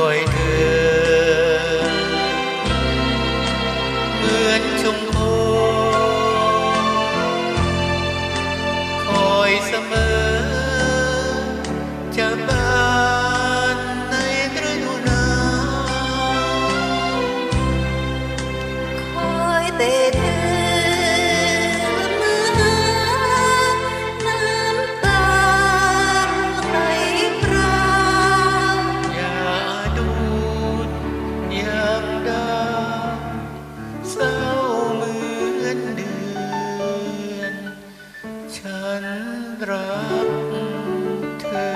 คอยเธอ เหมือนชมพูคอยเสมอ จะบานในฤดูหนาวคอยเต่เธอ รักเธอ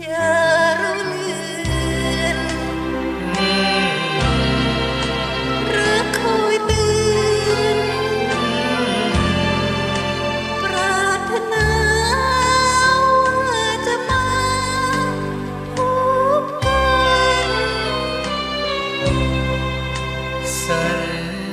อย่ารู้เลือนรักคอยตือนปรารถนาว่าจะมาพบกัน สัญ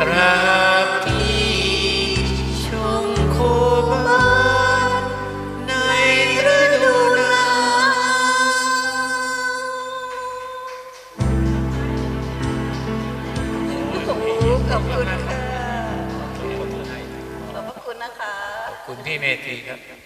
ตราบที่ชมโคบานในฤดูหนาวโอ้โหขอบคุณค่ะ ขอบพระคุณนะคะ ขอบคุณพี่เมธีครับ